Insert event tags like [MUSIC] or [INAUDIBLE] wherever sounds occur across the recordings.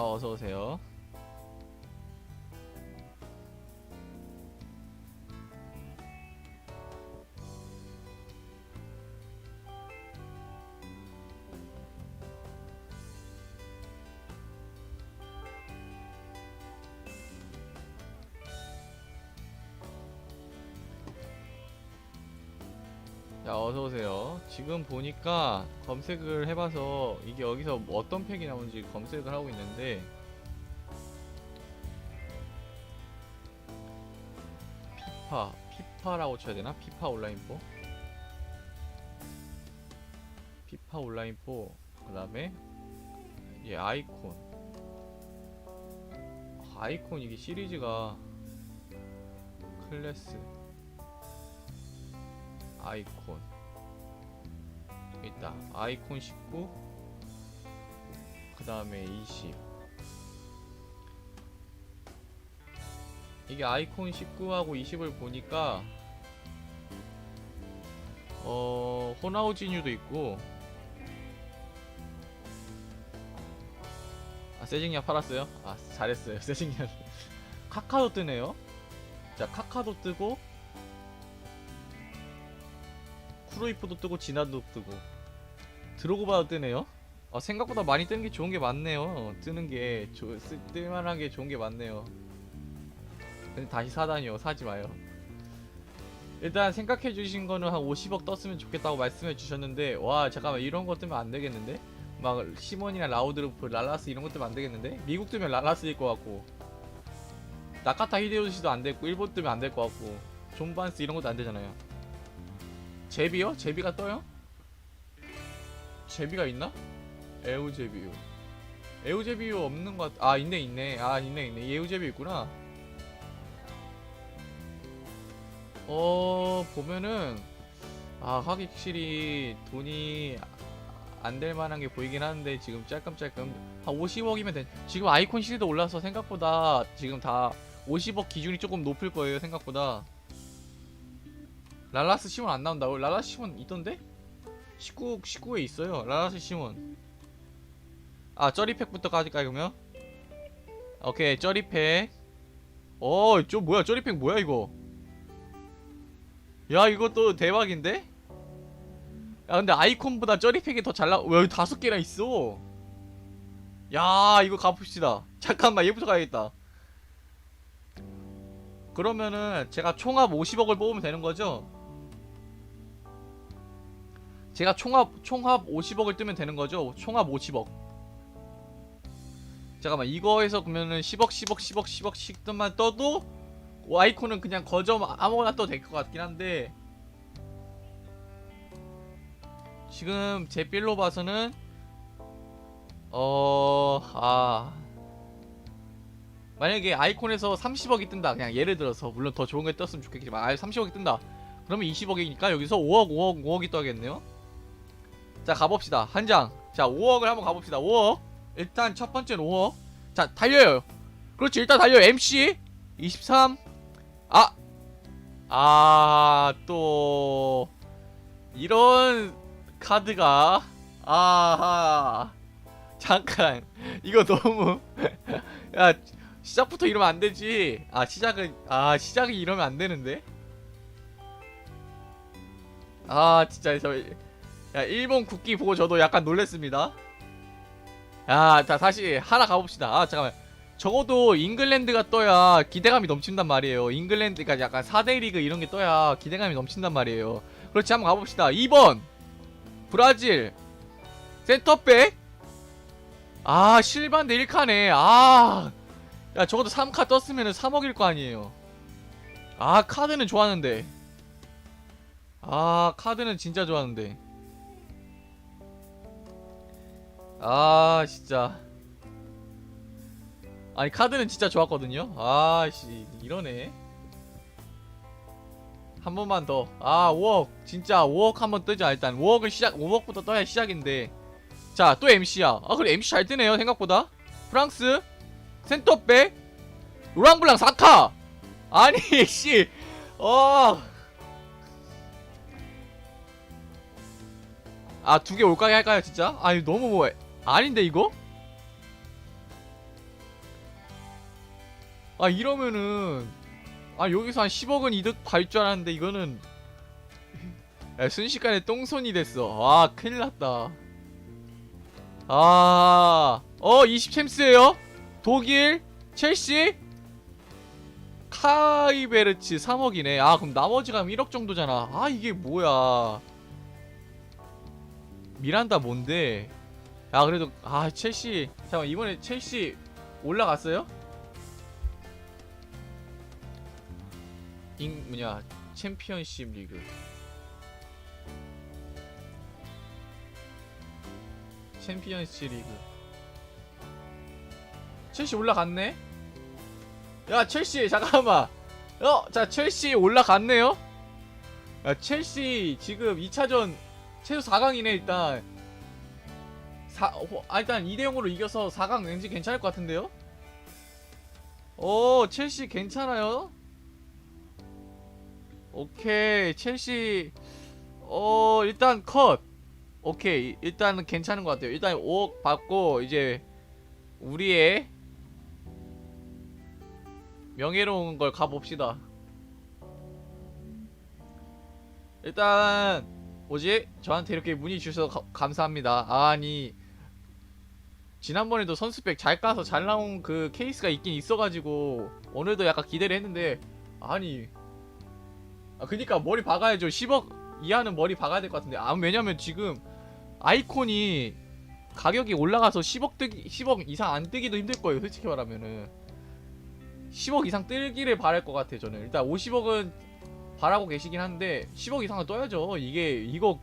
어, 어서 오세요. 자, 어서 오세요. 지금 보니까 검색을 해봐서 이게 여기서 뭐 어떤 팩이 나오는지 검색을 하고 있는데 피파, 피파라고 쳐야 되나? 피파 온라인 4? 피파 온라인 4. 그 다음에 예, 아이콘. 아이콘 이게 시리즈가 클래스. 아이콘. 있다. 아이콘 19 그 다음에 20 이게 아이콘 19하고 20을 보니까 어 호나우지뉴도 있고 아 세징야 팔았어요? 아 잘했어요. [LAUGHS] 세징야 카카도 뜨네요. 자 카카도 뜨고 크루이프도 뜨고 지나도 뜨고 드로그바도 뜨네요. 아, 생각보다 많이 뜨는 게 좋은 게 많네요. 뜨는 게 조, 쓰, 뜰만한 게 좋은 게 많네요. 근데 다시 사다니요. 사지 마요. 일단 생각해 주신 거는 한 50억 떴으면 좋겠다고 말씀해 주셨는데 와 잠깐만 이런 거 뜨면 안 되겠는데? 막 시몬이나 라우드르프, 랄라스 이런 거 뜨면 안 되겠는데? 미국 뜨면 랄라스일 것 같고 나카타 히데요시도 안 됐고 일본 뜨면 안 될 것 같고 존 반스 이런 것도 안 되잖아요. 제비요? 제비가 떠요? 제비가 있나? 에우제비요. 에우제비요 없는 것 같... 아 있네 있네. 아 있네 있네. 에우제비 있구나. 어 보면은 아 확실히 돈이 안 될 만한 게 보이긴 하는데 지금 짤끔짤끔 한 50억이면 돼. 지금 아이콘 시리도 올라서 생각보다 지금 다 50억 기준이 조금 높을 거예요 생각보다. 랄라스 시몬 안 나온다고? 랄라스 시몬 있던데? 19, 19에 있어요. 랄라스 시몬. 아, 쩌리팩부터 까질까요, 그러면? 오케이, 쩌리팩. 어, 저 뭐야, 쩌리팩 뭐야, 이거? 야, 이것도 대박인데? 야, 근데 아이콘보다 쩌리팩이 더 잘 나, 왜 다섯 개나 있어? 야, 이거 가봅시다. 잠깐만, 얘부터 가야겠다. 그러면은 제가 총합 50억을 뽑으면 되는 거죠? 제가 총합 총합 50억을 뜨면 되는 거죠? 총합 50억. 잠깐만 이거에서 그러면은 10억 10억 10억 10억씩 뜸만 떠도 아이콘은 그냥 거점 아무거나 떠도 될 것 같긴 한데 지금 제 빌로 봐서는 어 아 만약에 아이콘에서 30억이 뜬다 그냥 예를 들어서 물론 더 좋은 게 떴으면 좋겠지만 아 30억이 뜬다 그러면 20억이니까 여기서 5억 5억 5억이 떠야겠네요 자 가봅시다. 한장. 자 5억을 한번 가봅시다. 5억. 일단 첫 번째는 5억. 자 달려요. 그렇지 일단 달려요. MC 23 아! 아, 또, 이런 카드가, 아하. 잠깐, 이거 너무, [LAUGHS] 야, 시작부터 이러면 안 되지. 아, 시작은, 아, 시작이 이러면 안 되는데? 아, 진짜, 저, 야, 일본 국기 보고 저도 약간 놀랬습니다. 야, 자, 다시 하나 가봅시다. 아, 잠깐만. 적어도 잉글랜드가 떠야 기대감이 넘친단 말이에요. 잉글랜드가 약간 4대 리그 이런 게 떠야 기대감이 넘친단 말이에요. 그렇지, 한번 가봅시다. 2번. 브라질. 센터백. 아, 실반데 1카네. 아. 야, 적어도 3카 떴으면 3억일 거 아니에요. 아, 카드는 좋았는데. 아, 카드는 진짜 좋았는데. 아, 진짜. 아니 카드는 진짜 좋았거든요. 아씨 이러네. 한 번만 더. 아 5억 진짜 5억 한 번 뜨자 일단 5억을 시작 5억부터 떠야 시작인데. 자 또 MC야. 아 그래 MC 잘 뜨네요 생각보다. 프랑스 센터백 로랑블랑 4카. 아니 [LAUGHS] 씨. 어. 아 두 개 올까게 할까요 진짜? 아니 너무 뭐 아닌데 이거? 아 이러면은 아 여기서 한 10억은 이득 발 줄 알았는데 이거는 야, 순식간에 똥손이 됐어. 아 큰일 났다. 아, 어, 20 챔스예요. 독일, 첼시, 카이베르츠 3억이네. 아, 그럼 나머지가 1억 정도잖아. 아, 이게 뭐야? 미란다 뭔데? 야, 그래도 아, 첼시. 잠깐 이번에 첼시 올라갔어요? 인 뭐냐? 챔피언십 리그. 챔피언스 리그 첼시 올라갔네 야 첼시 잠깐만 어 자 첼시 올라갔네요 야 첼시 지금 2차전 최소 4강이네 일단 사, 호, 아, 일단 2대0으로 이겨서 4강 왠지 괜찮을 것 같은데요? 오 첼시 괜찮아요? 오케이 첼시. 어 일단 컷. 오케이 일단은 괜찮은 것 같아요. 일단 5억 받고 이제 우리의 명예로운 걸 가봅시다. 일단 뭐지? 저한테 이렇게 문의 주셔서 가- 감사합니다. 아니 지난번에도 선수백 잘 까서 잘 나온 그 케이스가 있긴 있어가지고 오늘도 약간 기대를 했는데 아니. 아 그니까 머리 박아야죠. 10억 이하는 머리 박아야 될 것 같은데. 아 왜냐면 지금 아이콘이 가격이 올라가서 10억 뜨기 10억 이상 안 뜨기도 힘들 거예요 솔직히 말하면은. 10억 이상 뜨기를 바랄 것 같아요 저는. 일단 50억은 바라고 계시긴 한데 10억 이상은 떠야죠. 이게 이거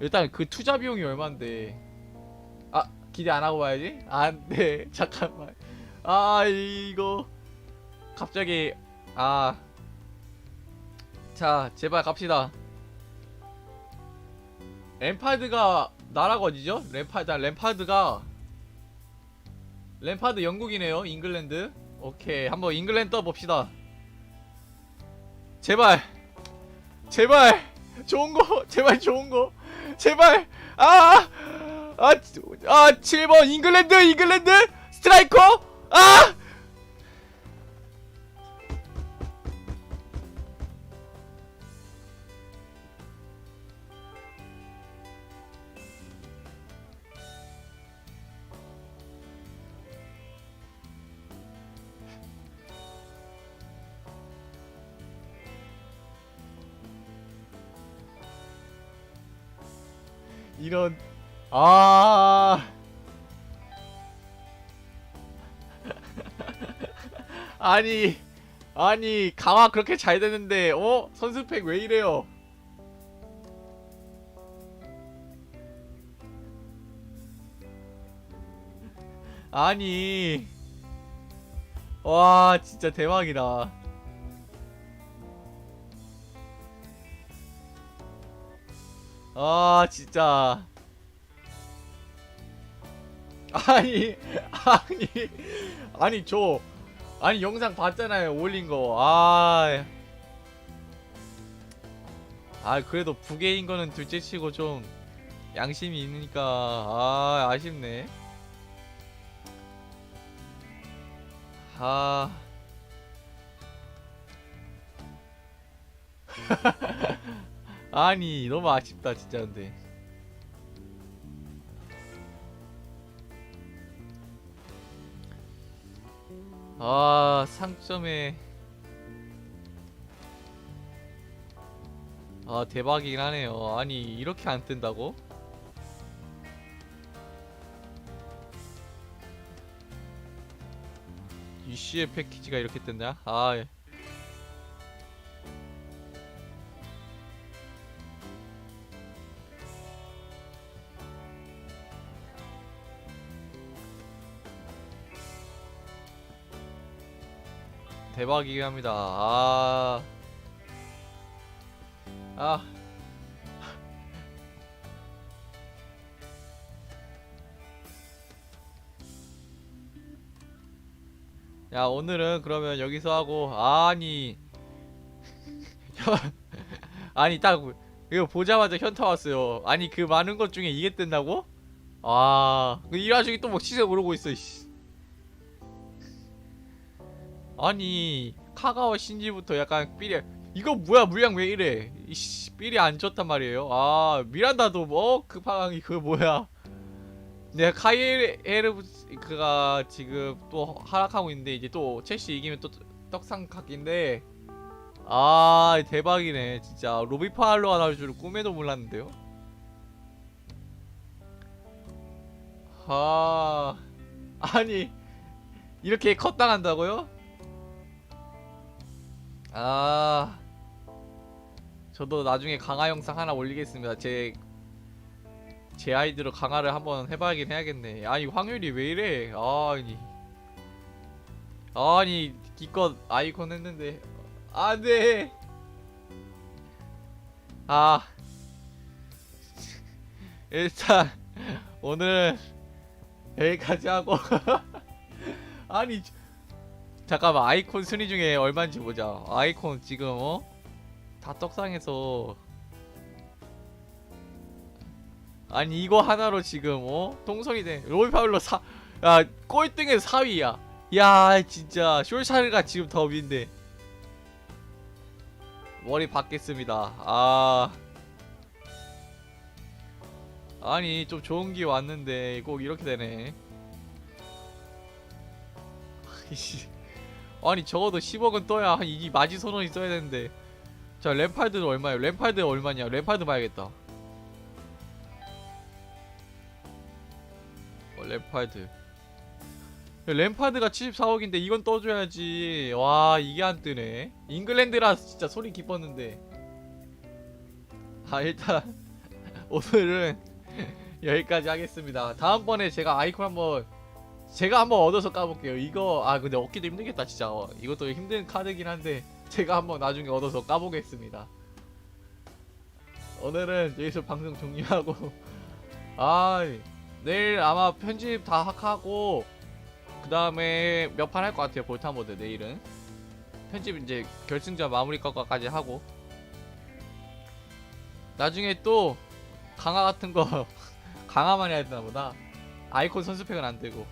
일단 그 투자 비용이 얼만데. 아 기대 안 하고 봐야지? 안 돼 [LAUGHS] 잠깐만. 아 이거. 갑자기 아. 자 제발 갑시다. 램파드가 나라가 어디죠? 램파드 램파드가 램파드 영국이네요 잉글랜드. 오케이 한번 잉글랜드 떠봅시다. 제발. 제발. 좋은 거. [LAUGHS] 제발 좋은 거. 제발. 아 아 아, 아, 7번 잉글랜드 잉글랜드? 스트라이커? 아! 이런 아. [LAUGHS] 아니 아니 강화 그렇게 잘 되는데 어? 선수팩 왜 이래요? 아니. 와 진짜 대박이다. 아 진짜 아니 아니 아니 저 아니 영상 봤잖아요 올린 거아. 아 그래도 부계인 거는 둘째치고 좀 양심이 있으니까 아 아쉽네. 아. [LAUGHS] 아니 너무 아쉽다 진짜 근데 아 상점에 아 대박이긴 하네요 아니 이렇게 안 뜬다고? UC의 패키지가 이렇게 뜬다? 아 대박이긴 합니다. 아. 아. 야, 오늘은 그러면 여기서 하고, 아니. [LAUGHS] 아니, 딱, 이거 보자마자 현타 왔어요. 아니, 그 많은 것 중에 이게 뜬다고? 아, 이 와중에 또뭐 시세 오르고 있어, 씨. 아니 카가와 신지부터 약간 삐리 이거 뭐야 물량 왜 이래? 이씨 삐리 안 좋단 말이에요. 아 미란다도 뭐 급하강이 그거 뭐야? 내가 카이에르가 지금 또 하락하고 있는데 이제 또 첼시 이기면 또 떡상 각인데 아 대박이네 진짜. 로비파알로가 나올 줄은 꿈에도 몰랐는데요? 아 아니 이렇게 컷당한다고요? 아. 저도 나중에 강화 영상 하나 올리겠습니다. 제 제 아이디로 강화를 한번 해봐야긴 해야겠네. 아니 확률이 왜 이래? 아니. 아니 기껏 아이콘 했는데. 안돼. 아. [LAUGHS] 일단 오늘 여기까지 하고. [LAUGHS] 아니 잠깐만 아이콘 순위 중에 얼마인지 보자. 아이콘 지금 어? 다 떡상해서. 아니 이거 하나로 지금 어? 통성이 돼 롤파울로 4야 꼴등에서 4위야. 야 진짜. 숄샤르가 지금 더 위인데. 머리 받겠습니다. 아. 아니 좀 좋은 기 왔는데 꼭 이렇게 되네. [LAUGHS] 이씨. 아니 적어도 10억은 떠야 한이 마지 선언이 써야 되는데. 자 램팔드는 얼마예요? 램팔드 얼마냐? 램팔드 봐야겠다. 어, 램팔드. 야, 램파드가 74억인데 이건 떠줘야지. 와 이게 안 뜨네. 잉글랜드라 진짜 소리 기뻤는데. 아 일단 [LAUGHS] 오늘은 [LAUGHS] 여기까지 하겠습니다. 다음번에 제가 아이콘 한번 제가 한번 얻어서 까볼게요. 이거 아 근데 얻기도 힘들겠다 진짜. 어, 이것도 힘든 카드긴 한데 제가 한번 나중에 얻어서 까보겠습니다. 오늘은 여기서 방송 종료하고 [LAUGHS] 아 내일 아마 편집 다 하고 그 다음에 몇 판 할 것 같아요 볼타 모드 내일은. 편집 이제 결승전 마무리 것까지 하고. 나중에 또 강화 같은 거 [LAUGHS] 강화만 해야 되나 보다. 아이콘 선수팩은 안 되고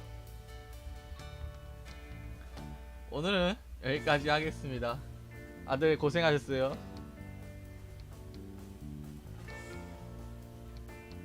오늘은 여기까지 하겠습니다. 아들 고생하셨어요.